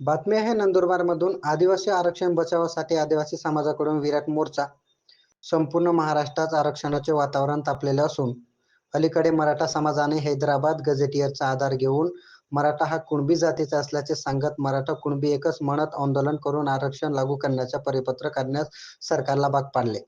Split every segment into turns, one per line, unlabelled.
बातमी आहे नंदुरबारमधून. आदिवासी आरक्षण बचावासाठी आदिवासी समाजाकडून विराट मोर्चा संपूर्ण महाराष्ट्रात आरक्षणाचे वातावरण तापलेले असून अलीकडे मराठा समाजाने हैदराबाद गझेटियरचा आधार घेऊन मराठा हा कुणबी जातीचा असल्याचे सांगत मराठा कुणबी एकच म्हणत आंदोलन करून आरक्षण लागू करण्याचे परिपत्र काढण्यास सरकारला भाग पाडले.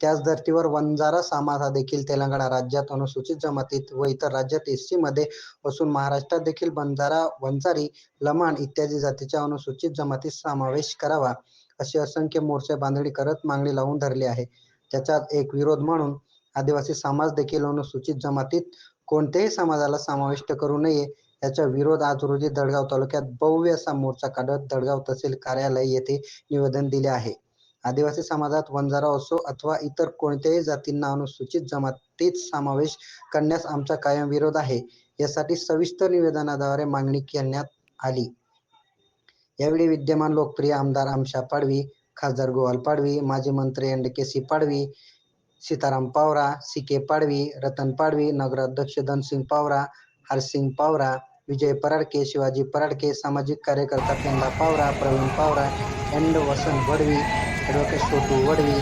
त्याच धर्तीवर वंजारा समाज हा देखील तेलंगणा राज्यात अनुसूचित जमातीत व इतर राज्यात एससी मध्ये असून महाराष्ट्रात देखील बंजारा वंजारी लमाण इत्यादी जातीच्या अनुसूचित जमातीत समावेश करावा अशी असंख्य मोर्चे बांधणी करत मागणी लावून धरली आहे. त्याच्यात एक विरोध म्हणून आदिवासी समाज देखील अनुसूचित जमातीत कोणत्याही समाजाला समाविष्ट करू नये याचा विरोध आज रोजी दडगाव तालुक्यात भव्य असा मोर्चा काढत दडगाव तहसील कार्यालय येथे निवेदन दिले आहे. आदिवासी समाजात वंजारा असो अथवा इतर कोणत्याही जातींना अनुसूचित जमातीत समावेश करण्यास आमचा कायम विरोध आहे. यासाठी सविस्तर निवेदनाद्वारे मागणी करण्यात आली. यावेळी विद्यमान लोकप्रिय आमदार आमशा पाडवी खासदार गोवाल पाडवी माजी मंत्री and K C Padvi Sitaram Pawara C K Padvi Ratan Padvi नगराध्यक्ष धनसिंग पावरा हरसिंग पावरा विजय पराडके शिवाजी पराडके सामाजिक कार्यकर्ता पेंदा पावरा प्रवीण पावरा एंड वसंत वडवी ॲडव्होकेट छोटू वडवी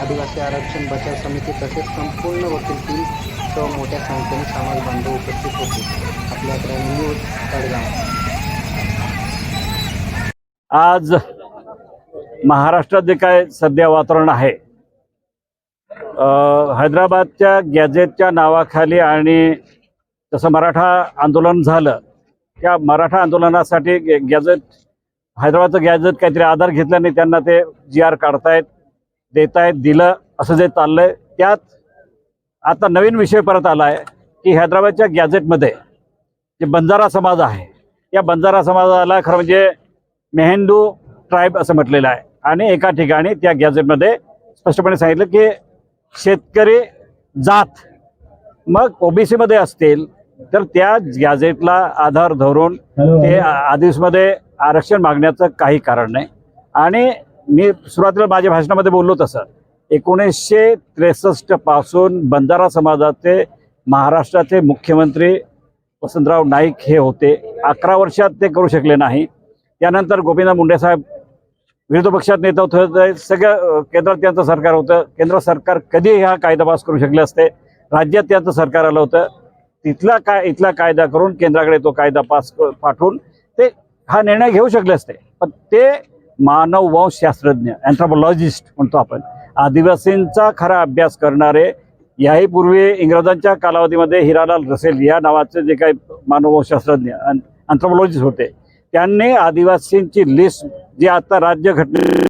आदिवासी आरक्षण बचाव समिती तसेच संपूर्ण वकील टीम सह मोठ्या संख्येने समाज बांधव उपस्थित होते. आपल्याकडे न्यूज तडगाव
आज महाराष्ट्रात जे काय सध्या वातावरण आहे? हैदराबादच्या गॅजेटच्या नावाखाली आणि जसं मराठा आंदोलन झालं त्या मराठा आंदोलनासाठी गे- गॅजेट हैदराबादचं गॅजेट काहीतरी आधार घेतल्याने त्यांना ते जी आर काढतायत देतायत दिलं असं जे चाललंय त्यात आता नवीन विषय परत आला आहे की हैदराबादच्या गॅजेटमध्ये जे बंजारा समाज आहे या बंजारा समाजाला खरं म्हणजे मेहेंदू ट्राईब असं म्हटलेलं आहे. आणि एका ठिकाणी त्या गॅझेटमध्ये स्पष्टपणे सांगितलं की शेतकरी जात मग ओबीसी मध्ये असतील तर त्या गॅझेटला आधार धरून ते आदिवासीमध्ये आरक्षण मागण्याचं काही कारण नाही. आणि मी सुरुवातीला माझ्या भाषणामध्ये बोललो तसं. एकोणीसशे त्रेसष्टपासून बंजारा समाजाचे महाराष्ट्राचे मुख्यमंत्री वसंतराव नाईक हे होते. अकरा वर्षात ते करू शकले नाही. त्यानंतर गोपीनाथ मुंडेसाहेब विरोधी पक्षात नेतृत्व होते. सगळं केंद्रात त्यांचं सरकार होतं. केंद्र सरकार कधीही हा कायदा पास करू शकले असते. राज्यात त्यांचं सरकार आलं होतं. तिथला काय इथला कायदा करून केंद्राकडे तो कायदा पास पाठवून हा निर्णय घेऊ शकले असते. पण ते मानववंश शास्त्रज्ञ अँथ्रोपॉलॉजिस्ट म्हणतो आपण आदिवासींचा खरा अभ्यास करणारे याही पूर्वी इंग्रजांच्या कालावधीमध्ये हिरालाल रसेल या नावाचे जे काही मानववंशशास्त्रज्ञ अँथ्रोपॉलॉजिस्ट होते त्यांनी आदिवासींची लिस्ट जी आता राज्य घटने